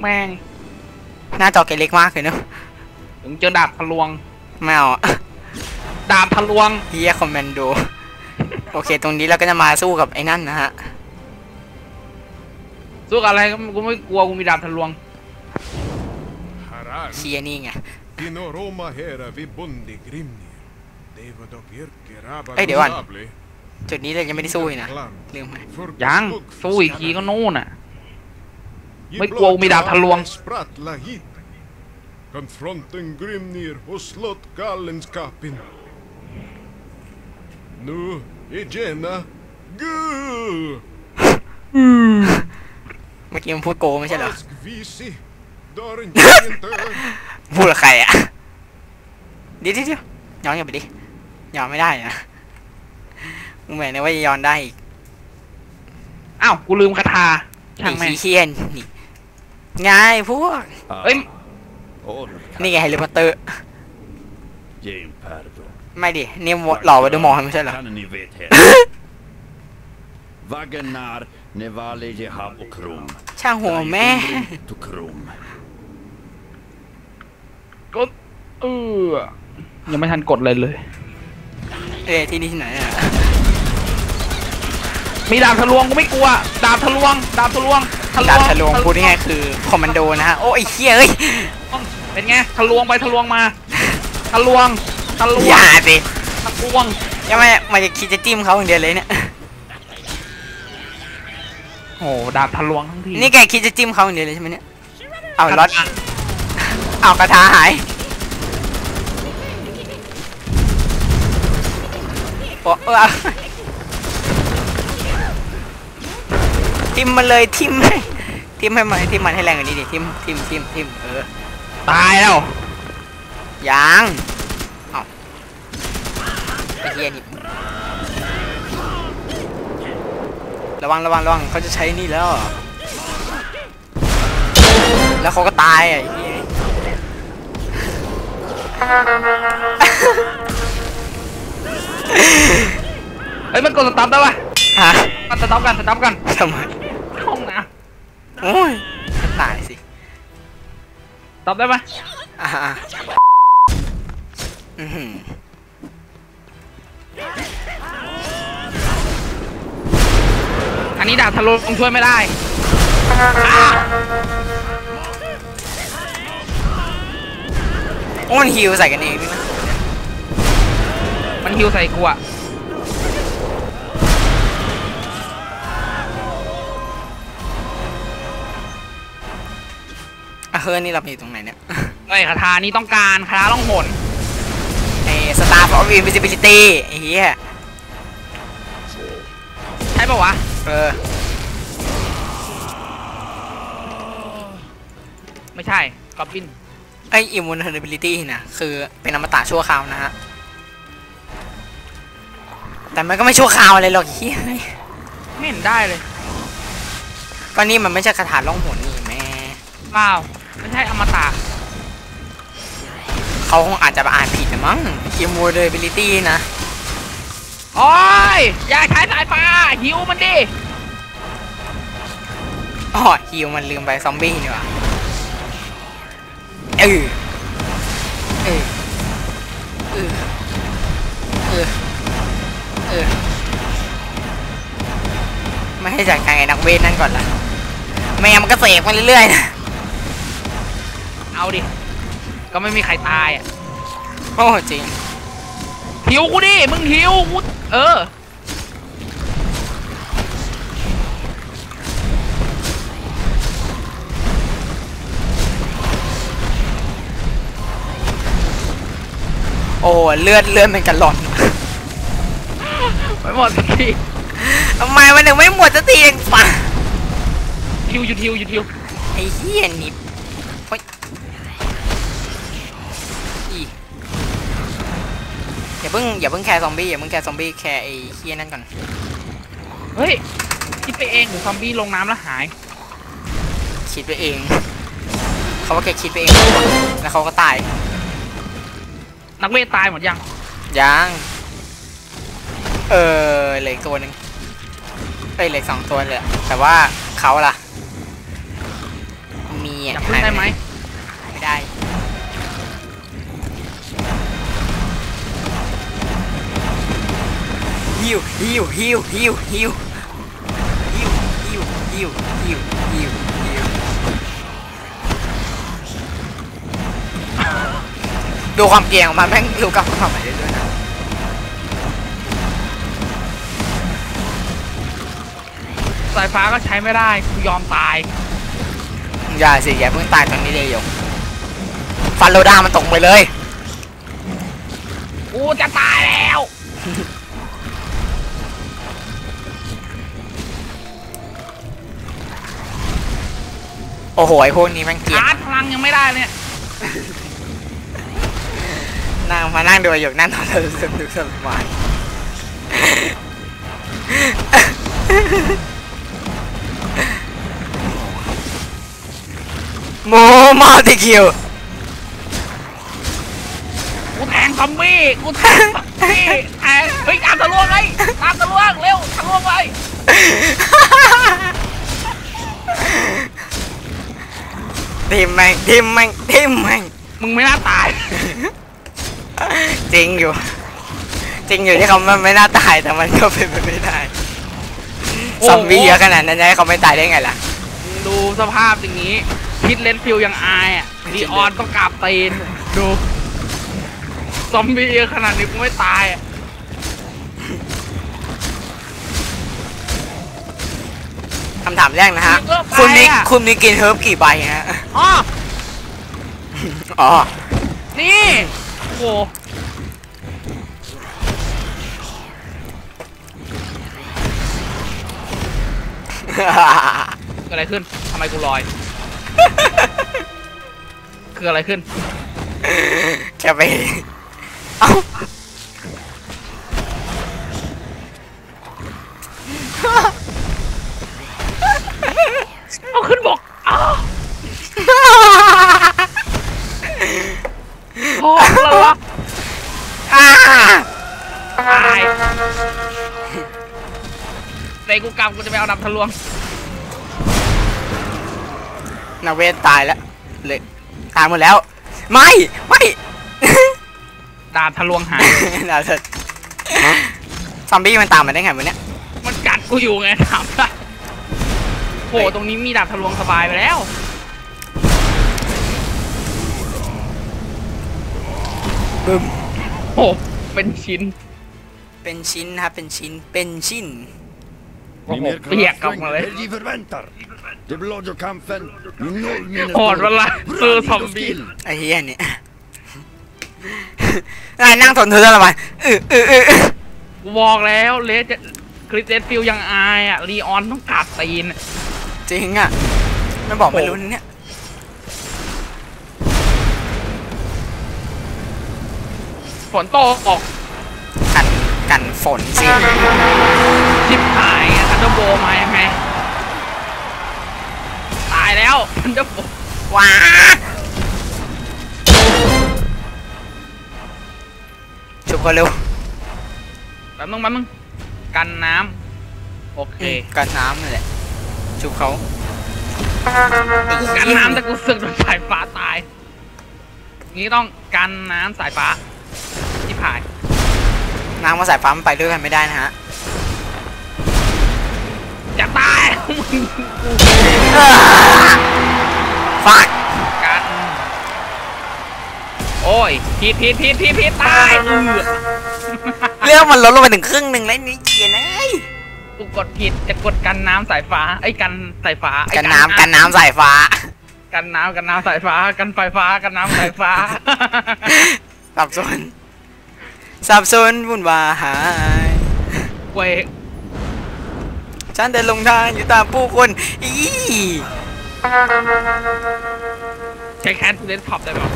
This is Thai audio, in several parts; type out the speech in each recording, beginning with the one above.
แม่ง หน้าจอแกเล็กมากเลยเนอะถึงเจอดาบทะลวง ไม่เอาอะดาบทะลวง เฮียคอมเมนโด โอเค ตรงนี้เราก็จะมาสู้กับไอ้นั่นนะฮะ สู้กับอะไรก็กูไม่กลัวกูมีดาบทะลวง Harar, เฮียนี่ไง Dino Roma hera vi bundi grimnir. David och Irke rabba Ey, det var han. Gulabli. จุดนี้เรายังไม่ได้สู้อีกนะ Klan. ลืมไป För ยัง skugg สู้อีกทีก็นู่นน่ะ I Men gå med blått att lång- sprattla hit. Konfronten Grimnir och slått galenskapen. Nu är Jenna Gu! เมื่อกี้มันพูดโกไม่ใช่เหรอ Askvisi. Dörren gick inte. พูดกับใครอะเดี๋ยวเดี๋ยวเดี๋ยวย้อนกลับไปดิย้อนไม่ได้นะมึงแหมนึกว่าจะย้อนได้อีกอ้าวกูลืมคาถาช่าไอ้งแม่งขี้เคียนนี่ ง่ายพวกเอ้ยนี่ไงแฮร์รี่พอตเตอร์ Jane Pardo. ไม่ดินี่หล่อไปดูหมอไม่ใช่เหรอ Kan ni vet här. Vagnar nevale jehab och krum. ช่างหัวแม่ To krum. ก็เออยังไม่ทันกดเลยเลย เอ้ยที่นี่ที่ไหนอะ มีดาบทะลวงกูไม่กลัว ดาบทะลวง ดาบทะลวงทะลวดางบทะลวงพูดง่ายๆคือคอมมานโดนะฮะ โอ้ไอ้เคียเอ้ยเป็นไงทะลวงไปทะลวงมาทะลวงทะลวองย่าสิทะลวงยังไม่มาจะคิดจะจิ้มเขาอย่างเดียวเลยเนี่ยโอ้ดาบทะลวงทั้งทีนี่แกคิดจะจิ้มเขาอย่างเดียวเลยใช่ไหมเนี่ยเอาล็อตเอากระทาหายโอ้เออ ทิมมันเลยทิมให้ทิมให้มันทิมมันให้แรงกว่านี้ดิทิมทิมทิมทิมเออตายแล้วยังเอาไอ้เฮียนี่ระวังระวังระวังเขาจะใช้นี่แล้ว แล้วเขาก็ตายอะไอ้เฮียเฮ้ยมันกดสต็อปได้ปะฮะมันสต็อปกันสต็อปกันทำไมห้องน้ โอ้ยตายสิำสต็อปได้ปะอ่าอือหืออันนี้ดาบทะลวงช่วยไม่ได้ โอ้มันฮิวใส่กันเองด้วยนะมันฮิวใส่กูอะ อะเฮ้ยนี่เราไปอยู่ตรงไหนเนี่ยไอ้ยคาถานี้ต้องการคาถาล่องหนไอ้สตาร์ฟออฟอินวิซิบิลิตี้ไอ้เหี้ยใช่ปะวะ เออ ไม่ใช่กอบบินไอ้อิมมูนเทอร์บิลิตี้นะคือเป็นอมตะชั่วคราวนะฮะ แต่มันก็ไม่ชั่วคราวอะไรหรอกเฮียไม่เห็นได้เลย ก็นี่มันไม่ใช่คาถาล่องหนนี่แม่เปล่า ไม่ใช่อมตะเขาคงอาจจะอ่านผิดนะมั้งอิมมูเทอร์บิลิตี้นะ โอ้ย อย่าใช้สายฟ้าหิวมันดิอ๋อฮิวมันลืมไปซอมบี้นี่หว่าเออเออเออเออเออไม่ให้จัดการไอ้นักเวทนั่นก่อนล่ะไม่มันก็เสกมาเรื่อยๆนะ เอาดิ ก็ไม่มีใครตายอะ โอ้จริง หิวกูดิ มึงหิวกู เออ โอ้เลือดเลือดเป็นกันหล่อนไม่หมดสักทีทำไมมันถึงไม่หมดสักทีเองปะหิวหยุดหิวหยุดหิวไอ้เหี้ยนี่เพิ่งอย่าเพิ่งแคร์ซอมบี้อย่าเพิ่งแคร์ซอมบี้แคร์ไอ้เหี้ยนั่นก่อนเฮ้ยคิดไปเองหรือซอมบี้ลงน้ำแล้วหาย คิดไปเอง เขาว่าแกคิดไปเองแล้วเขาก็ตาย นักเวทตายหมดยังยังเออเหลืออีกตัวหนึ่งเอ้ยเหลืออกสองตัวเลยอะแต่ว่าเขาล่ะ มีเนี่ยจับขึ้นได้ไหมไม่ได้ ฮิวฮิวฮิวฮิวฮิวฮิวฮิวฮิวฮิวฮิวฮิวดูความเก่งของมันแม่งรู้กับความหมายได้ด้วยนะสายฟ้าก็ใช้ไม่ได้กูยอมตายอย่าสิอย่าเพิ่งตายตอนนี้เลยหยกฟันโลดามันตกไปเลย กูจะตายแล้ว โอ้โห ไอพวกนี้แม่งเกลียดชาร์จพลังยังไม่ได้เลยเนี่ยนั่งมานั่งดูหยกนั่งนอนสนุกสบายโมมาติคิวกูแทงซอมบี้กูแทงซอมบี้แทงเฮ้ยตามทะลวงไงตามทะลวงเร็วทะลวงไป ทิมแม่งทิมแม่งทิมแม่งมึงไม่น่าตาย จริงอยู่ จริงอยู่ที่เขาไม่น่าตายแต่มันก็เป็นไปไม่ได้โอ้โห ซอมบี้เยอะขนาดนั้นจะให้เขาไม่ตายได้ไงล่ะดูสภาพอย่างนี้พิทเลนฟิลยังอายอะดีออนต้องกราบตีนดู ซอมบี้เยอะขนาดนี้กูไม่ตายอะ คำถามแรกนะฮะเยอะไปคุณมีอะคุณมีกินเฮิร์บกี่ใบฮะ อ๋อ อ๋อ นี่โอ้โหเกิดอะไรขึ้นทำไมกูลอย คืออะไรขึ้น จะไป เอ้าเอาขึ้นบกอ้าวพอแล้ววะ อ่า ตาย ในกูกำกูจะไปเอาดับทะลวงนาเวนตายแล้วเลยตายหมดแล้ว ไม่ไม่ดาบทะลวงหายเราจะซอมบี้มันตามมาได้ไงวะเนี่ยมันกัดกูอยู่ไงถามได้โหตรงนี้มีดาบทะลวงสบายไปแล้วบึ้มโหเป็นชิ้น เป็นชิ้นนะครับ เป็นชิ้น เป็นชิ้น โอ้ Ni โห mer เปียกกลับมาเลย än vi förväntar. Det blåser kampen i noll โหดเวลาเจอซอมบี้ไอ้เหี้ยเนี่ยนายนั่งทนทุกข์ทรมานเออเออเออเออกูบอกแล้วเลสจะคริสเตนฟิลยังอายอะรีออนต้องกราบตีนจริงอะไม่บอกไม่รู้นะเนี่ยฝนตกออกกัน กันฝนสิชิบหายอะทันเดอร์โบมายังไง ตายแล้วทันเดอร์โบว้าชุบเขาเร็วแป๊บนึงแป๊บนึงกันน้ำโอเค กันน้ำนั่นแหละชุบเขากันน้ำแต่กูสึกโดนสายฟ้าตายนี้ต้องกันน้ำสายฟ้าที่ผาย น้ำกับสายฟ้ามันไปด้วยกันไม่ได้นะฮะจะตายมึงฟักกันโอ้ยผิดผิดผิดผิดผิดตายเออเรื่องมันลดลงไปถึงครึ่งหนึ่งแล้วนี่เกียร์นะกูกดผิดจะกดกันน้ำสายฟ้าไอ้ยกันสายฟ้าไอ้กันน้ำกันน้ำสายฟ้า กันน้ำกันน้ำสายฟ้า กันไฟฟ้ากันน้ำสายฟ้าสับสน สับสนวุ่นวายเว้ยฉันเดินลงทางอยู่ตามผู้คนอีใช้แคนเลนท็อปได้ป่ะ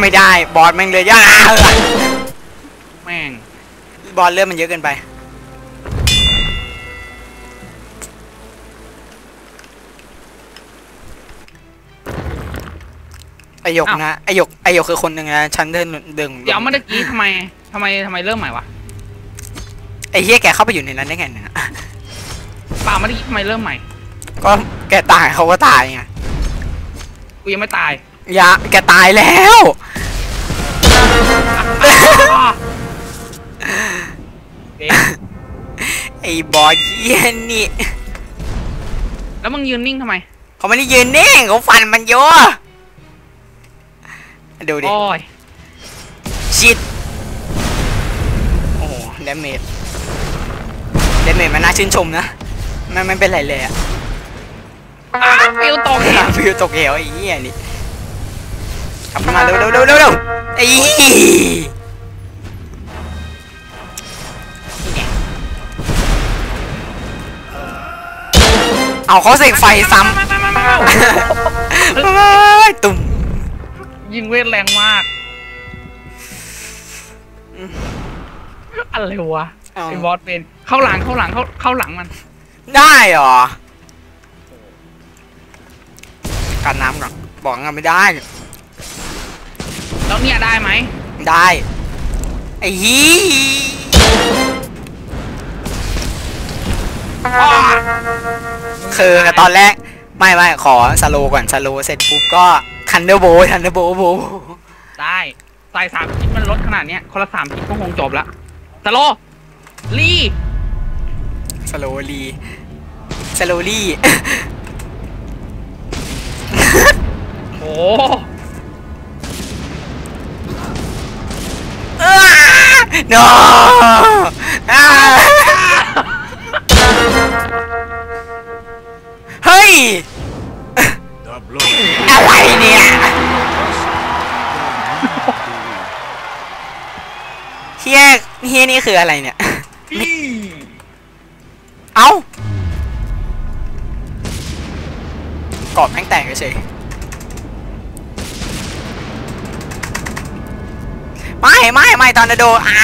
ไม่ได้ บอสแม่งเลยยากแม่ง บอสเลือดมันเยอะเกินไป ไอหยกนะ ไอหยก ไอหยกคือคนหนึ่งนะ ฉันเดินเดินเดี๋ยวเมื่อกี้ทำไม ทำไมทำไมเริ่มใหม่วะไอเฮียแกเข้าไปอยู่ในนั้นได้ไงเนี่ยเปล่าเมื่อกี้ทำไมเริ่มใหม่ ก็แกตายเขาก็ตายไงกูยังไม่ตายอย่าแกตายแล้วเอ๊ะไอ้บอสเยี่ยนี่แล้วมึงยืนนิ่งทำไมเขาไม่ได้ยืนนิ่งเขาฟันมันเยอะดูดิโอ้ยชิดโอ้เดเมจเดเมจมันน่าชื่นชมนะมันไม่เป็นไรเลยอะอ้าฟิวตกเหวฟิวตกเหวไอ้เหี้ยนี่กลับมาเร็วเร็วเร็วเร็วเร็วไอ้เอาเขาเสกไฟซ้ำเฮ้ยตุ่มยิงเวทแรงมาก อะไรวะเอาไอ้บอสเป็นเข้าหลังเข้าหลังเข้าเข้าหลังมัน ได้เหรอกันน้ำก่อนบอกงั้นไม่ได้ แล้วเนี่ยได้ไหมได้ ไอ้ฮีอ้อคือตอนแรก ไม่ไม่ขอสโลว์ก่อนสโลว์เสร็จปุ๊บก็คันเดอร์โบคันเดอร์โบโบได้ใส่สามคิดมันลดขนาดเนี้ยคนละสามคิดก็คงจบละ สโลลีสโลลีสโลลี่โอ้โนอ่าเฮ้ย The blood อะไรเนี่ย เฮียเฮียนี่คืออะไรเนี่ย เอ้ากรอบแม่งแตกเฉยไม่ไม่ไม่ตอนนาโดอ้า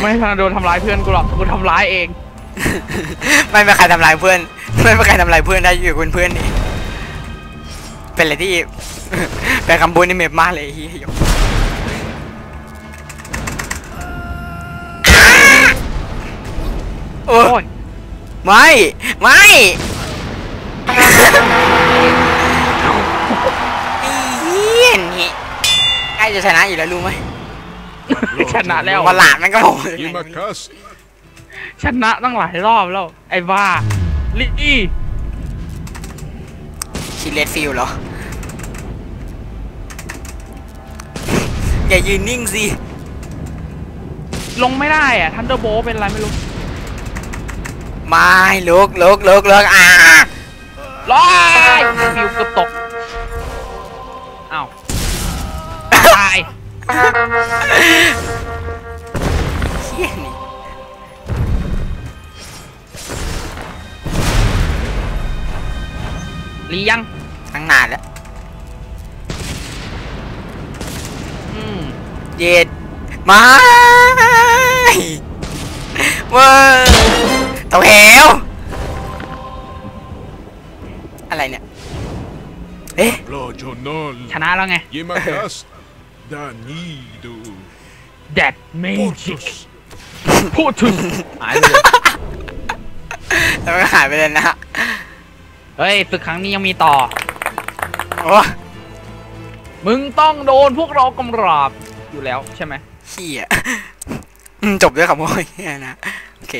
ไม่ทันโดนทำร้ายเพื่อนกูหรอกกูทำร้ายเอง ไม่มีใครทำลายเพื่อน ไม่มีใครทำลายเพื่อนได้อยู่กับเพื่อนนี่เป็นอะไรที่เป็นคำบูนในเมปมากเลยไอ้เฮียยก โอ้โอ้ยไม่ ไม่ไอ้เหี้ยนี่ใกล้จะชนะอยู่แล้วรู้ไหมชนะแล้วมาหลานมันก็บอก Imakas ชนะตั้งหลายรอบแล้ว ไอ้บ้าลีชิเลตฟิลเหรอ อย่ายืนนิ่งสิ ลงไม่ได้อะทันเดอร์โบเป็นอะไรไม่รู้ ไม่ลุกลุกลุกลุกอ่าร้อยฟิวเกือบตกอ้าวตายเฮียนี่ลียังตั้งนานแล้วอืมเย็ดไม่เว้ย ตกเหวอะไรเนี่ย เอ๊ะ Blojonol ชนะแล้วไง Imakas Danido แดดเมจิก Portus พูดถึงหายไปเลยแล้วก็หายไปเลยนะเฮ้ยศึกครั้งนี้ยังมีต่อ โอ้มึงต้องโดนพวกเรากำราบอยู่แล้วใช่ไหม เฮียอืมจบด้วยคำว่าเฮียนะ โอเค